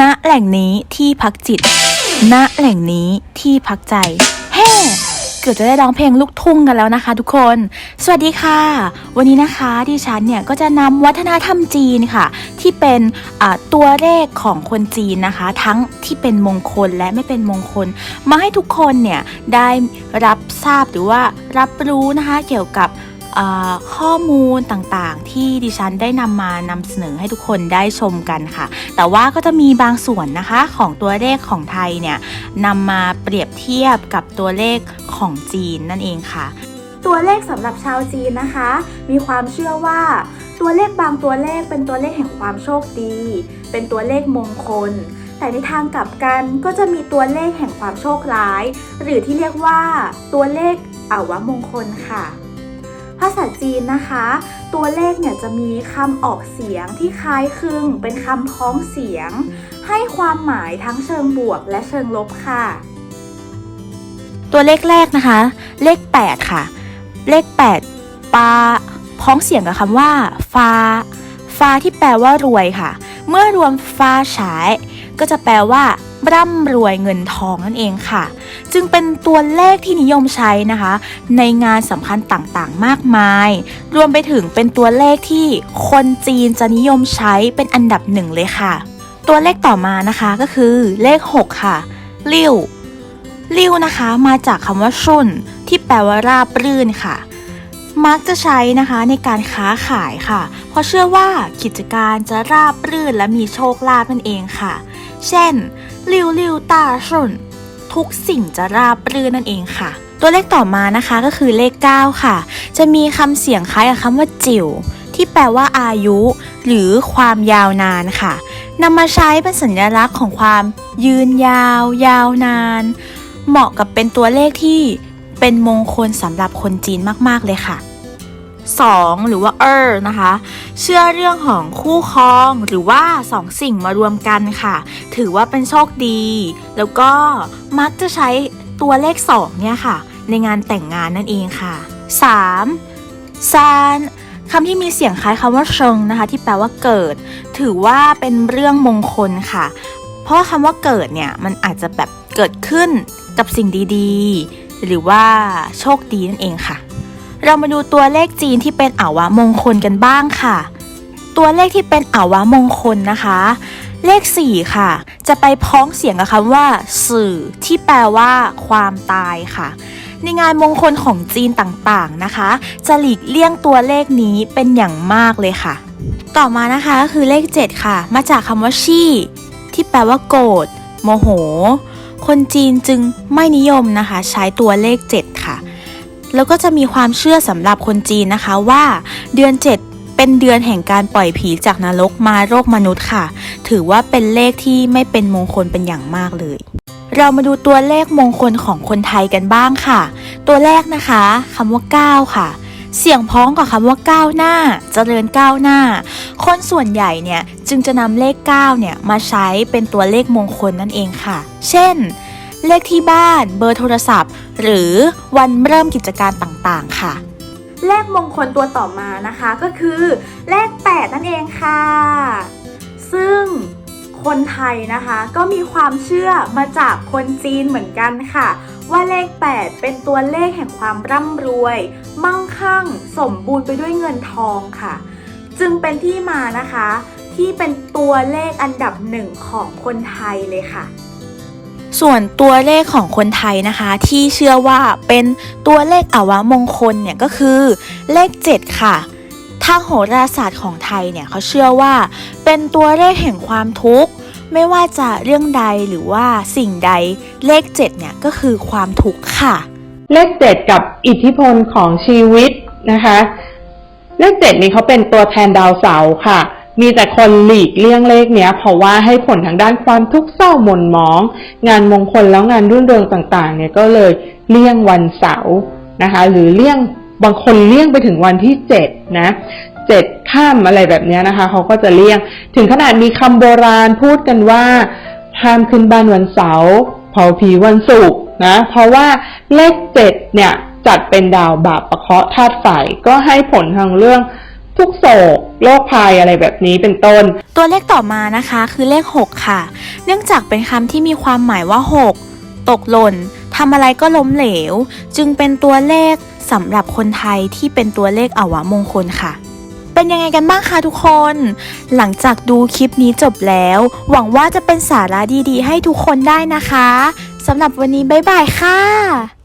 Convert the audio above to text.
ณแหล่งนี้ที่พักจิต ณแหล่งนี้ที่พักใจแฮ่เกือบจะได้ร้องเพลงลูกทุ่งกันแล้วนะคะ ทุกคน สวัสดีค่ะ วันนี้นะคะดิฉันเนี่ยก็จะนำวัฒนธรรมจีนค่ะ ที่เป็นตัวเลขของคนจีนนะคะ ทั้งที่เป็นมงคลและไม่เป็นมงคล มาให้ทุกคนเนี่ยได้รับทราบหรือว่ารับรู้นะคะเกี่ยวกับ ข้อมูลต่างๆ ที่ดิฉันได้นำมานำเสนอให้ทุกคนได้ชมกันค่ะ แต่ว่าก็จะมีบางส่วนนะคะของตัวเลขของไทยเนี่ยนำมาเปรียบเทียบกับตัวเลขของจีนนั่นเองค่ะ ตัวเลขสำหรับชาวจีนนะคะ มีความเชื่อว่า ตัวเลขบางตัวเลขเป็นตัวเลขแห่งความโชคดี เป็นตัวเลขมงคล แต่ในทางกลับกันก็จะมีตัวเลขแห่งความโชคร้าย หรือที่เรียกว่าตัวเลขอาวมงคลค่ะ ภาษาจีนนะคะ ตัวเลขเนี่ยจะมีคำออกเสียงที่คล้ายคลึงเป็นคำพ้องเสียง ให้ความหมายทั้งเชิงบวกและเชิงลบค่ะ ตัวเลขแรกนะคะ เลข 8 ค่ะ เลข 8ปาพ้องเสียงกับคำว่าฟ้าฟ้าที่แปลว่ารวยค่ะ เมื่อรวมฟ้าฉาย ก็จะแปลว่าร่ำรวยเงินทองนั่นเองค่ะ จึงเป็นตัวเลขที่นิยมใช้นะคะ ในงานสำคัญต่างๆ มากมาย รวมไปถึงเป็นตัวเลขที่คนจีนจะนิยมใช้เป็นอันดับหนึ่งเลยค่ะ ตัวเลขต่อมานะคะก็คือเลข 6 ค่ะลิ่วลิ่วนะคะ มาจากคำว่าชุนที่แปลว่าราบรื่นค่ะมักจะใช้นะคะในการค้าขายค่ะ เพราะเชื่อว่ากิจการจะราบรื่นและมีโชคลาภนั่นเองค่ะ เช่นลิ่วลิ่วตาชุน ทุกสิ่งจะราบรื่นนั่นเองค่ะ ตัวเลขต่อมานะคะก็คือเลข 9 ค่ะ จะมีคำเสียงคล้ายกับคำว่าจิ๋วที่แปลว่าอายุ หรือความยาวนานค่ะนำมาใช้เป็นสัญลักษณ์ของความยืนยาว ยาวนาน เหมาะกับเป็นตัวเลขที่เป็นมงคลสำหรับคนจีนมาก ๆ เลยค่ะ 2. หรือว่าเออนะคะ เชื่อเรื่องของคู่ครองหรือว่าสองสิ่งมารวมกันค่ะ ถือว่าเป็นโชคดี แล้วก็มักจะใช้ตัวเลข 2 เนี่ยค่ะ ในงานแต่งงานนั่นเองค่ะ 3. ซานคำที่มีเสียงคล้ายคำว่าเชิงนะคะ ที่แปลว่าเกิด ถือว่าเป็นเรื่องมงคลค่ะ เพราะคำว่าเกิดเนี่ยมันอาจจะแบบเกิดขึ้นกับสิ่งดีๆ หรือว่าโชคดีนั่นเองค่ะ เรามาดูตัวเลขจีนที่เป็นอาวะมงคลกันบ้างค่ะ ตัวเลขที่เป็นอาวะมงคลนะคะ เลข 4 ค่ะ จะไปพ้องเสียงกับคำว่า สื่อ ที่แปลว่า ความตายค่ะ ในงานมงคลของจีนต่างๆนะคะ จะหลีกเลี่ยงตัวเลขนี้เป็นอย่างมากเลยค่ะ ต่อมานะคะก็คือเลข 7 ค่ะ มาจากคำว่าชี่ที่แปลว่าโกรธโมโห คนจีนจึงไม่นิยมนะคะ ใช้ตัวเลข 7 แล้วก็จะมีความเชื่อสำหรับคนจีนนะคะว่าเดือน 7 เป็นเดือนแห่งการปล่อยผีจากนรกมาโลกมนุษย์ค่ะ ถือว่าเป็นเลขที่ไม่เป็นมงคลเป็นอย่างมากเลย เรามาดูตัวเลขมงคลของคนไทยกันบ้างค่ะ ตัวแรกนะคะคำว่า 9 ค่ะเสียงพ้องกับคำว่าก้าวหน้าเจริญก้าวหน้า คนส่วนใหญ่เนี่ยจึงจะนำเลข 9 เนี่ยมาใช้เป็นตัวเลขมงคลนั่นเองค่ะ เช่น เลขที่บ้าน เบอร์โทรศัพท์ หรือวันเริ่มกิจการต่างๆ ค่ะ เลขมงคลตัวต่อมานะคะก็คือเลข 8 นั่นเองค่ะ ซึ่งคนไทยนะคะก็มีความเชื่อมาจากคนจีนเหมือนกันค่ะ ว่าเลข 8 เป็นตัวเลขแห่งความร่ำรวย มั่งคั่ง สมบูรณ์ไปด้วยเงินทองค่ะ จึงเป็นที่มานะคะ ที่เป็นตัวเลขอันดับหนึ่งของคนไทยเลยค่ะ ส่วนตัวเลขของคนไทยนะคะ ที่เชื่อว่าเป็นตัวเลขอวมงคลเนี่ยก็คือเลข 7 ค่ะทางโหราศาสตร์ของไทยเนี่ยเขาเชื่อว่า เป็นตัวเลขแห่งความทุกข์ ไม่ว่าจะเรื่องใดหรือว่าสิ่งใดเลข 7 เนี่ยก็คือความทุกข์ค่ะ เลขเจ็ดกับอิทธิพลของชีวิตนะคะ เลขเจ็ดนี้เขาเป็นตัวแทนดาวเสาร์ค่ะ มีแต่คนหลีกเลี่ยงเลขเนี้ยเพราะว่าให้ผลทางด้านความทุกข์เศร้าหม่นหมอง งานมงคลแล้วงานรื่นเริงต่างๆ เนี่ยก็เลยเลี่ยงวันเสาร์นะคะ หรือเลี่ยงบางคนเลี่ยงไปถึงวันที่เจ็ดนะเจ็ดข้ามอะไรแบบเนี้ยนะคะเขาก็จะเลี่ยง ถึงขนาดมีคำโบราณพูดกันว่าห้ามขึ้นบ้านวันเสาร์เผาผีวันศุกร์นะ เพราะว่าเลขเจ็ดเนี่ยจัดเป็นดาวบาปประเคราะห์ธาตุไฟก็ให้ผลทางเรื่อง ทุกโศกโรคภัยอะไรแบบนี้เป็นต้น ตัวเลขต่อมานะคะคือเลข 6 ค่ะ เนื่องจากเป็นคำที่มีความหมายว่า 6 ตกหล่นทำอะไรก็ล้มเหลว จึงเป็นตัวเลขสำหรับคนไทยที่เป็นตัวเลขอวมงคลค่ะ เป็นยังไงกันบ้างคะทุกคน หลังจากดูคลิปนี้จบแล้ว หวังว่าจะเป็นสาระดีๆ ให้ทุกคนได้นะคะสำหรับวันนี้บ๊ายบายค่ะ